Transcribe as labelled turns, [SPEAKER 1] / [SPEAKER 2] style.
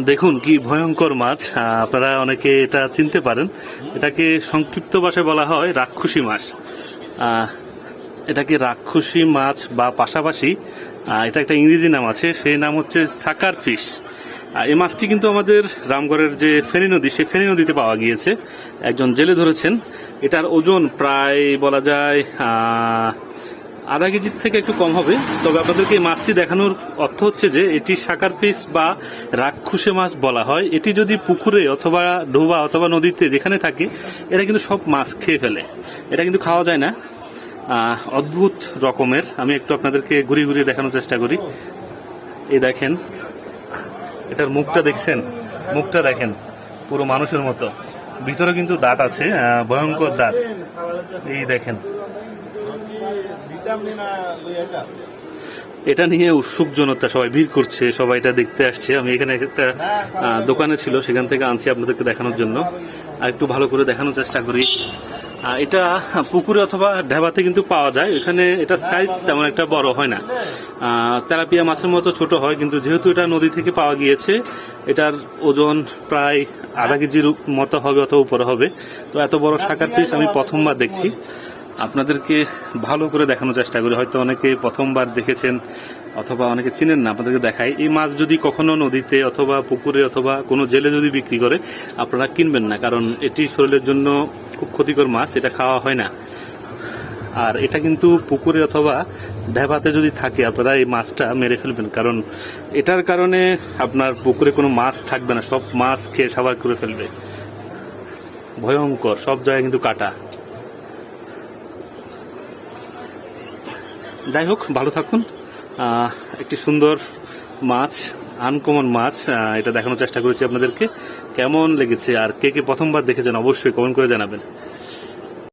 [SPEAKER 1] দেখুন, কি ভয়ঙ্কর মাছ। আপনারা অনেকে এটা চিনতে পারেন। এটাকে সংক্ষিপ্ত ভাষায় বলা হয় রাক্ষসী মাছ। এটাকে রাক্ষসী মাছ বা পাশাপাশি এটা একটা ইংরেজি নাম আছে, সেই নাম হচ্ছে সাকার ফিশ। এই মাছটি কিন্তু আমাদের রামগড়ের যে ফেনী নদী, সেই ফেনী নদীতে পাওয়া গিয়েছে। একজন জেলে ধরেছেন। এটার ওজন প্রায় বলা যায় আধা কেজির থেকে একটু কম হবে। তবে আপনাদেরকে এই মাছটি দেখানোর অর্থ হচ্ছে যে এটি শাকার পিস বা রাক্ষসে মাছ বলা হয়। এটি যদি পুকুরে অথবা ডোবা অথবা নদীতে যেখানে থাকে, এরা কিন্তু সব মাছ খেয়ে ফেলে। এটা কিন্তু খাওয়া যায় না। অদ্ভুত রকমের। আমি একটু আপনাদেরকে ঘুরিয়ে ঘুরিয়ে দেখানোর চেষ্টা করি। এই দেখেন, এটার মুখটা দেখছেন? মুখটা দেখেন, পুরো মানুষের মতো। ভিতরে কিন্তু দাঁত আছে ভয়ঙ্কর দাঁত। এই দেখেন এটা নিয়ে উৎসুক জনতা সবাই ভিড় করছে সবাই এটা দেখতে আসছে। আমি এখানে একটা দোকানে ছিল সেখান থেকে আনছি আপনাদেরকে দেখানোর জন্য। আর একটু ভালো করে দেখানোর চেষ্টা করি। এটা পুকুরে অথবা ঢেবাতে কিন্তু পাওয়া যায়। এখানে এটা সাইজ তেমন একটা বড় হয় না। তেলাপিয়া মাছের মতো ছোট হয় কিন্তু যেহেতু এটা নদী থেকে পাওয়া গিয়েছে এটার ওজন প্রায় আধা কেজির মতো হবে অথবা উপরে হবে। তো এত বড় শাকার পিস আমি প্রথমবার দেখছি। আপনাদেরকে ভালো করে দেখানোর চেষ্টা করি। হয়তো অনেকে প্রথমবার দেখেছেন অথবা অনেকে চিনেন না, আপনাদেরকে দেখাই। এই মাছ যদি কখনো নদীতে অথবা পুকুরে অথবা কোনো জেলে যদি বিক্রি করে, আপনারা কিনবেন না, কারণ এটি শরীরের জন্য খুব ক্ষতিকর মাছ, এটা খাওয়া হয় না। আর এটা কিন্তু পুকুরে অথবা ঢেবাতে যদি থাকে, আপনারা এই মাছটা মেরে ফেলবেন, কারণ এটার কারণে আপনার পুকুরে কোনো মাছ থাকবে না, সব মাছ খেয়ে সাবার করে ফেলবে। ভয়ঙ্কর, সব জায়গায় কিন্তু কাটা। যাই হোক, ভালো থাকুন। একটি সুন্দর মাছ আনকমন মাছ এটা দেখানোর চেষ্টা করেছি আপনাদেরকে। কেমন লেগেছে আর কে কে প্রথমবার দেখেছেন অবশ্যই কমেন্ট করে জানাবেন।